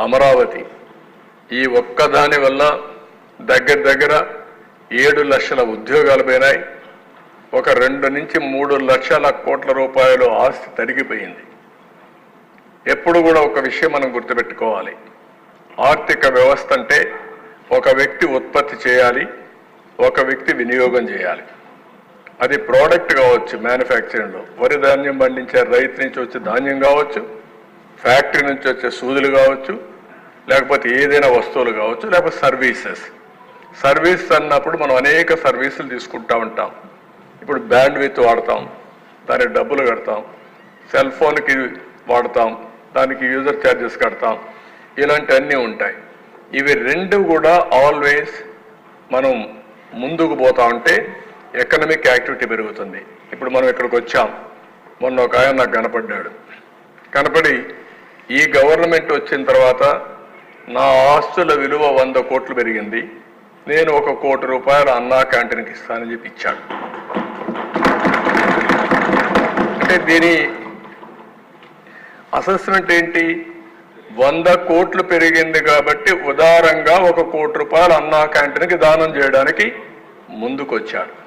అమరావతి. ఈ ఒక్కదాని వల్ల దగ్గర దగ్గర ఏడు లక్షల ఉద్యోగాలు పోయినాయి ఒక రెండు నుంచి మూడు లక్షల కోట్ల రూపాయలు ఆస్తి తరిగిపోయింది. ఎప్పుడు కూడా ఒక విషయం మనం గుర్తుపెట్టుకోవాలి. ఆర్థిక వ్యవస్థ అంటే ఒక వ్యక్తి ఉత్పత్తి చేయాలి ఒక వ్యక్తి వినియోగం చేయాలి. అది ప్రోడక్ట్ కావచ్చు మ్యానుఫ్యాక్చరింగ్లో. వరి ధాన్యం పండించే రైతు నుంచి వచ్చే ధాన్యం కావచ్చు ఫ్యాక్టరీ నుంచి వచ్చే సూదులు కావచ్చు లేకపోతే ఏదైనా వస్తువులు కావచ్చు లేకపోతే సర్వీసెస్. సర్వీస్ అన్నప్పుడు మనం అనేక సర్వీసులు తీసుకుంటా ఉంటాం. ఇప్పుడు బ్యాండ్ విత్ వాడతాం దానికి డబ్బులు కడతాం సెల్ ఫోన్కి వాడతాం దానికి యూజర్ ఛార్జెస్ కడతాం ఇలాంటివన్నీ ఉంటాయి. ఇవి రెండు కూడా ఆల్వేస్ మనం ముందుకు పోతా ఉంటే ఎకనమిక్ యాక్టివిటీ పెరుగుతుంది. ఇప్పుడు మనం ఇక్కడికి వచ్చాం. మొన్న ఒక ఆయన నాకు కనపడ్డాడు. కనపడి ఈ గవర్నమెంట్ వచ్చిన తర్వాత నా ఆస్తుల విలువ వంద కోట్లు పెరిగింది. నేను ఒక కోటి రూపాయలు అన్నా క్యాంటీన్కి ఇస్తానని చెప్పి ఇచ్చాడు. అంటే దీని అసెస్మెంట్ ఏంటి? వంద కోట్లు పెరిగింది కాబట్టి ఉదారంగా ఒక కోటి రూపాయలు అన్నా క్యాంటీన్కి దానం చేయడానికి ముందుకొచ్చాడు.